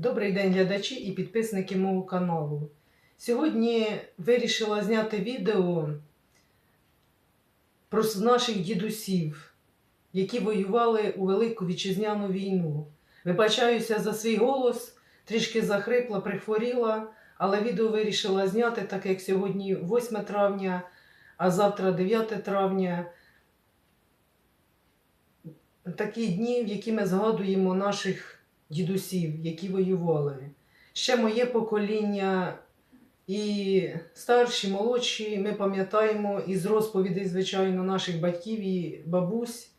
Добрий день, глядачі і підписники мого каналу. Сьогодні вирішила зняти відео про наших дідусів, які воювали у Велику Вітчизняну війну. Вибачаюся за свій голос, трішки захрипла, прихворіла, але відео вирішила зняти, так як сьогодні 8 травня, а завтра 9 травня. Такі дні, в які ми згадуємо наших дідусів, які воювали. Ще моє покоління і старші, молодші, ми пам'ятаємо із розповідей, звичайно, наших батьків і бабусь,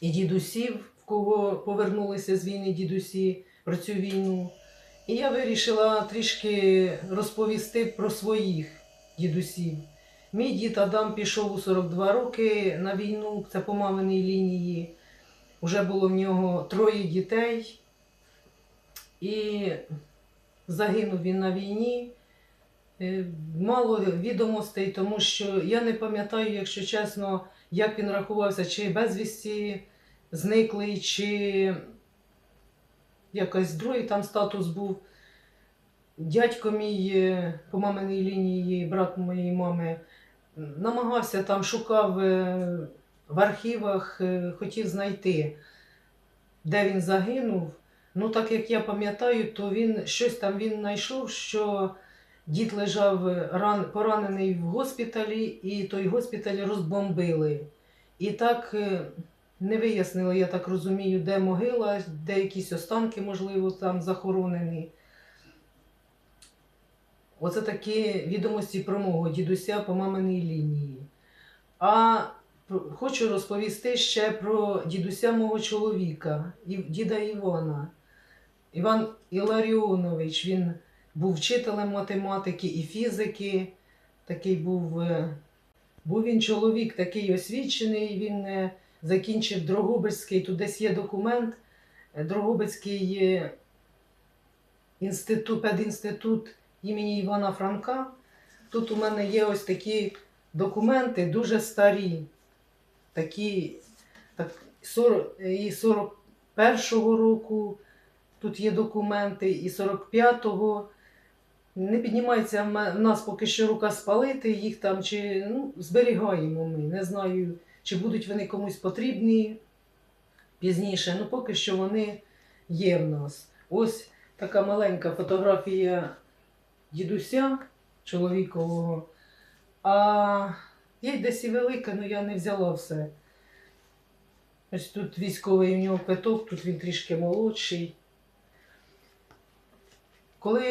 і дідусів, в кого повернулися з війни дідусі про цю війну. І я вирішила трішки розповісти про своїх дідусів. Мій дід Адам пішов у 42 роки на війну, це по маминій лінії. Уже було в нього троє дітей, і загинув він на війні. Е, Мало відомостей, тому що я не пам'ятаю, якщо чесно, як він рахувався, чи безвісті зниклий, чи якось другий там статус був. Дядько мій е, по маминій лінії, брат моєї мами, намагався там, шукав е, в архівах, е, хотів знайти, де він загинув. Ну, так як я пам'ятаю, то він щось там він знайшов, що дід лежав е, ран, поранений в госпіталі, і той госпіталь розбомбили. І так е, не вияснили, я так розумію, де могила, де якісь останки, можливо, там захоронені. Оце такі відомості про мого дідуся по маминій лінії. А хочу розповісти ще про дідуся мого чоловіка, діда Івана. Іван Іларіонович, він був вчителем математики і фізики. Такий був, е, був він чоловік такий освічений, він е, закінчив Дрогобицький, тут десь є документ, е, Дрогобицький інститут, педінститут імені Івана Франка. Тут у мене є ось такі документи дуже старі, такі так, 40, і 41-го року. Тут є документи, і 45-го. Не піднімається в нас поки що рука спалити їх там, чи ну, зберігаємо ми. Не знаю, чи будуть вони комусь потрібні пізніше. Ну, поки що вони є в нас. Ось така маленька фотографія дідуся чоловікового. А є десь і велика, але я не взяла все. Ось тут військовий у нього квиток, тут він трішки молодший. Коли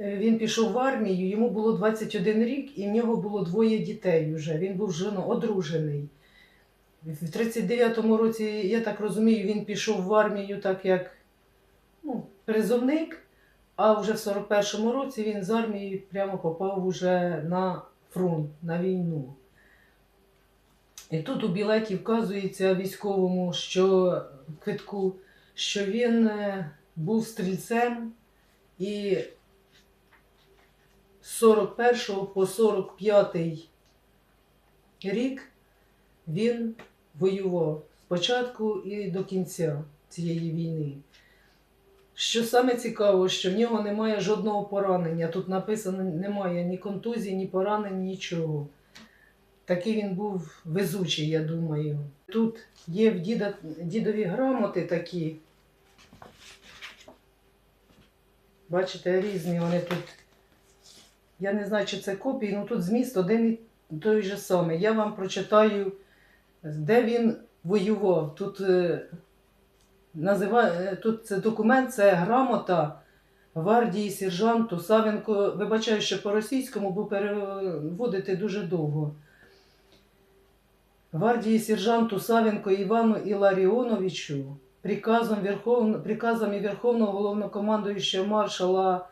е, він пішов в армію, йому було 21 рік, і в нього було двоє дітей вже. Він був жено, одружений. В 39-му році, я так розумію, він пішов в армію так як ну, призовник, а вже в 41-му році він з армії прямо попав уже на фронт, на війну. І тут у білеті вказується військовому, що квитку, що він е, був стрільцем і з 41 по 45 рік він воював спочатку і до кінця цієї війни. Що саме цікаво, що в нього немає жодного поранення. Тут написано немає ні контузії, ні поранень, нічого. Такий він був везучий, я думаю. Тут є в діда, дідові грамоти такі. Бачите, різні вони тут. Я не знаю, чи це копії, але тут зміст один і той же самий. Я вам прочитаю, де він воював. Тут, е, назива... е, тут це документ, це грамота гвардії сержанту Савенко. Вибачаю, що по-російському, бо переводити дуже довго Гвардії сержанту Савенко Івану Іларіоновичу приказом, Верховно, приказами Верховного Головнокомандуючого маршала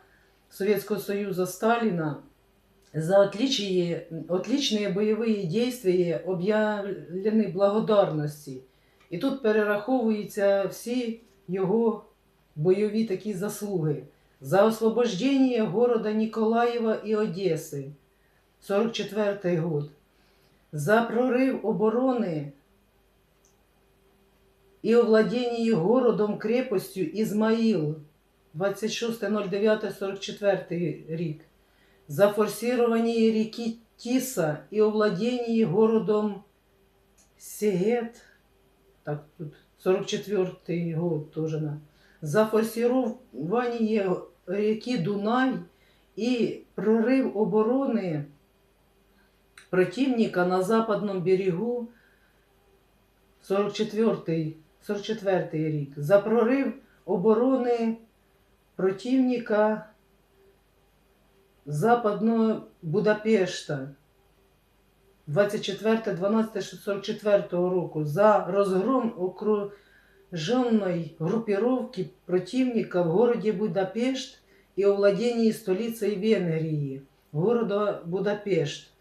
Советского Союза Сталина за отличие, отличные боевые действия об'явлені благодарності. І тут перераховуються всі його бойові такі заслуги. За освобождение города Николаева и Одессы, 44 год. За прорив оборони і овладінні городом крепостю Ізмаїл 26.09.44 рік. За форсировані ріки Тіса і овладінні городом Сігет, так тут 44-й год теж на. За форсировані ріки Дунай і прорив оборони противника на западном берегу 44 44 рік. За прорив оборони противника западного Будапешта 24.12.44 року. За розгром окруженной группировки противника в городе Будапешт и овладении столицей Венгрии, города Будапешт.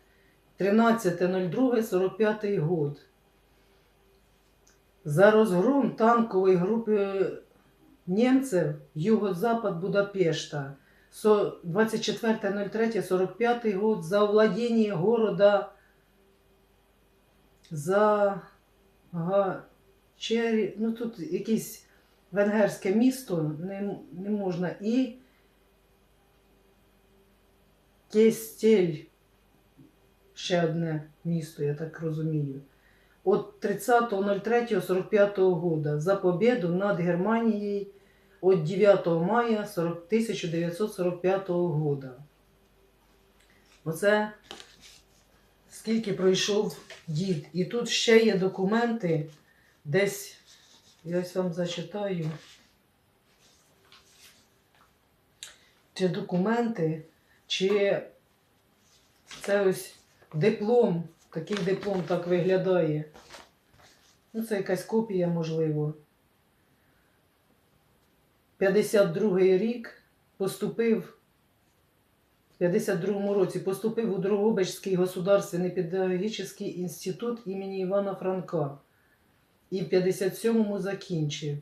13.02.45 год. За розгром танкової групи німців юго-запад Будапешта. 24.03.45 год. За овладіння города за Гачері, ну тут якесь венгерське місто, не, не можна. І Кестель ще одне місто, я так розумію. От 30.03.45 года за победу над Германией от 9 мая 40 1945 года. Оце скільки пройшов дід. І тут ще є документи, десь, я ось вам зачитаю. Чи документи, чи це ось диплом, такий диплом так виглядає. Ну, це якась копія, можливо. 52-й рік поступив, в 52-му році поступив у Дрогобичський государственний педагогічний інститут імені Івана Франка. І в 57-му закінчив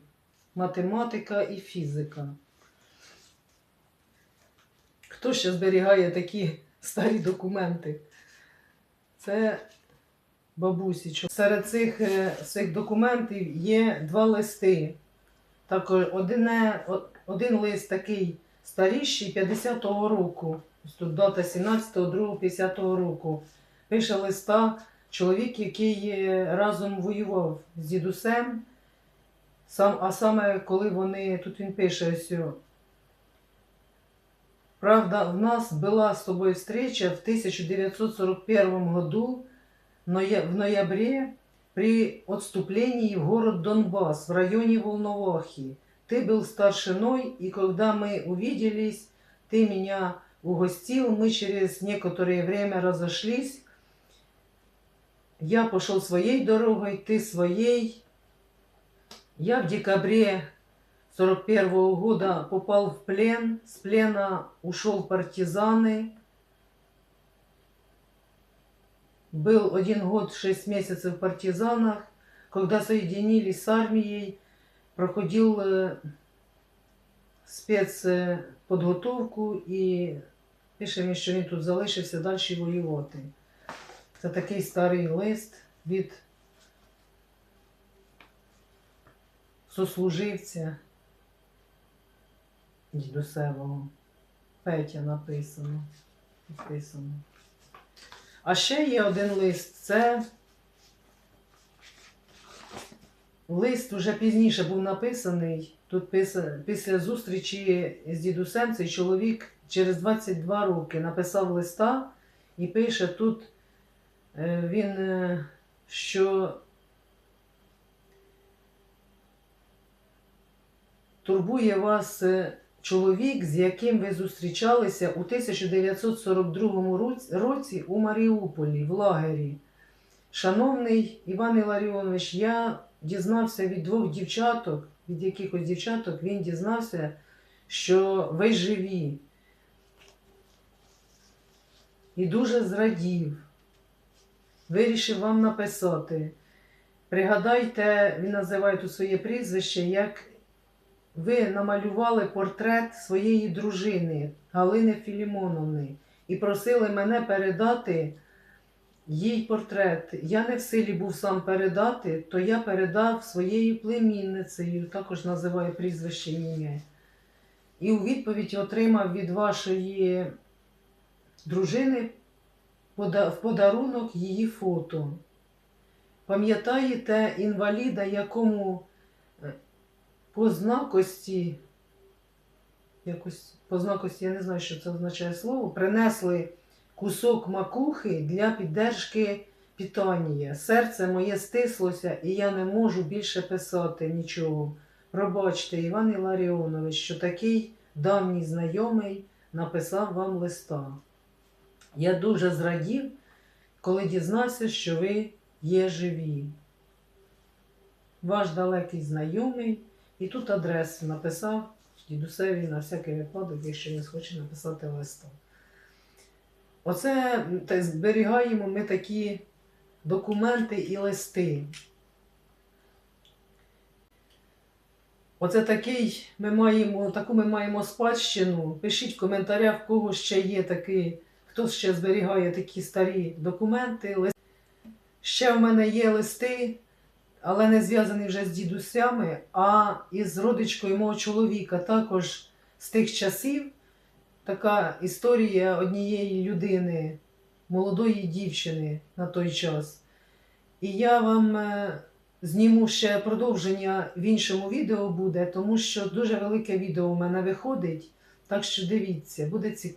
математика і фізика. Хто ще зберігає такі старі документи? Це бабусі. Серед цих, е, цих документів є два листи. Також одне, о- один лист такий старіший 50-го року. Тут дата 17.02.50 року. Пише листа чоловік, який е, разом воював з дідусем. Сам, а саме коли вони, тут він пише ось. о, Правда, в нас была с тобой встреча в 1941 году, ноя- в ноябре, при отступлении в город Донбасс в районе Волновахи. Ты был старшиной, и когда мы увиделись, ты меня угостил, мы через некоторое время разошлись. Я пошел своей дорогой, ты своей. Я в декабре 41 года попал в плен, с плена ушел в партизаны. Был один год, шесть месяцев в партизанах. Когда соединились с армией, проходил э, спецподготовку і пише мені, що він тут залишився далі воювати. Це такий старий лист від сослуживця дідусевого. Петя написано. написано. А ще є один лист. Це лист вже пізніше був написаний. Тут після зустрічі з дідусем цей чоловік через 22 роки написав листа і пише тут е, він, е, що турбує вас е, чоловік, з яким ви зустрічалися у 1942 році- у Маріуполі в лагері. Шановний Іван Іларіонович, я дізнався від двох дівчаток, від якихось дівчаток, він дізнався, що ви живі. І дуже зрадів. Вирішив вам написати. Пригадайте, він називає тут своє прізвище, як ви намалювали портрет своєї дружини Галини Філімоновни і просили мене передати їй портрет. Я не в силі був сам передати, то я передав своєю племінницею, також називаю прізвище ім'я. І у відповідь отримав від вашої дружини в подарунок її фото. Пам'ятаєте інваліда, якому по знакості, якось по знакості, я не знаю, що це означає слово, принесли кусок макухи для піддержки питання. Серце моє стислося, і я не можу більше писати нічого. Пробачте, Іван Іларіонович, що такий давній знайомий написав вам листа. Я дуже зрадів, коли дізнався, що ви є живі. Ваш далекий знайомий, і тут адресу написав дідусеві на всякий випадок, якщо він схоче написати листа. Оце м, та зберігаємо ми такі документи і листи. Оце такий ми маємо, таку ми маємо спадщину. Пишіть в коментарях, в кого ще є такий, хто ще зберігає такі старі документи. Ще в мене є листи, але не зв'язані вже з дідусями, а із родичкою мого чоловіка, також з тих часів. Така історія однієї людини, молодої дівчини на той час. І я вам е, зніму ще продовження в іншому відео буде, тому що дуже велике відео у мене виходить. Так що дивіться, буде цікаво.